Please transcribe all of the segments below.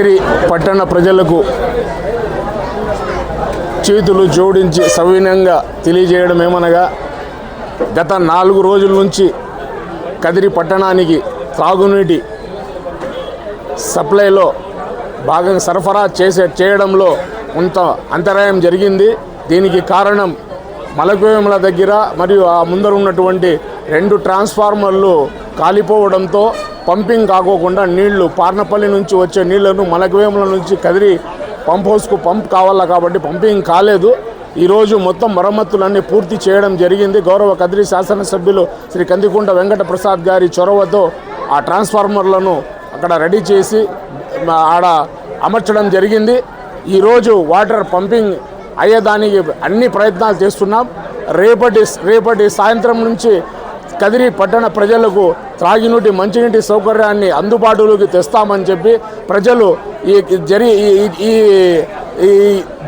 యాదగిరి పట్టణ ప్రజలకు చేతులు జోడించి సవినయంగా తెలియజేయడం ఏమనగా గత నాలుగు రోజుల నుంచి కదిరి పట్టణానికి త్రాగునీటి సప్లైలో భాగంగా సరఫరా చేసే చేయడంలో కొంత అంతరాయం జరిగింది. దీనికి కారణం మలకోయముల దగ్గర మరియు ఆ ముందర ఉన్నటువంటి రెండు ట్రాన్స్ఫార్మర్లు కాలిపోవడంతో పంపింగ్ కాకోకుండా నీళ్ళు పార్నపల్లి నుంచి వచ్చే నీళ్ళను మలకవేముల నుంచి కదిరి పంప్ హౌస్కు పంప్ కావాలా కాబట్టి పంపింగ్ కాలేదు. ఈరోజు మొత్తం మరమ్మతులన్నీ పూర్తి చేయడం జరిగింది. గౌరవ కదిరి శాసనసభ్యులు శ్రీ కందికుంట వెంకట ప్రసాద్ గారి చొరవతో ఆ ట్రాన్స్ఫార్మర్లను అక్కడ రెడీ చేసి ఆడ అమర్చడం జరిగింది. ఈరోజు వాటర్ పంపింగ్ అయ్యేదానికి అన్ని ప్రయత్నాలు చేస్తున్నాం. రేపటి రేపటి సాయంత్రం నుంచి కదిరి పట్టణ ప్రజలకు త్రాగినీటి మంచినీటి సౌకర్యాన్ని అందుబాటులోకి తెస్తామని చెప్పి ప్రజలు ఈ జరి ఈ- ఈ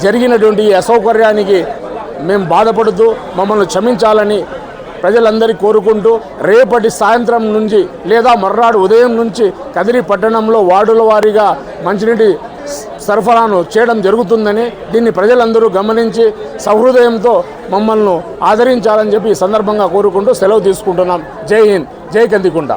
జరిగినటువంటి ఈ అసౌకర్యానికి మేము బాధపడుతూ మమ్మల్ని క్షమించాలని ప్రజలందరికీ కోరుకుంటూ రేపటి సాయంత్రం నుంచి లేదా మర్నాడు ఉదయం నుంచి కదిరి పట్టణంలో వార్డుల వారీగా మంచినీటి సరఫరాను చేయడం జరుగుతుందని దీన్ని ప్రజలందరూ గమనించి సహృదయంతో మమ్మల్ని ఆదరించాలని చెప్పి ఈ సందర్భంగా కోరుకుంటూ సెలవు తీసుకుంటున్నాం. జై హింద్. జై కందికుండ.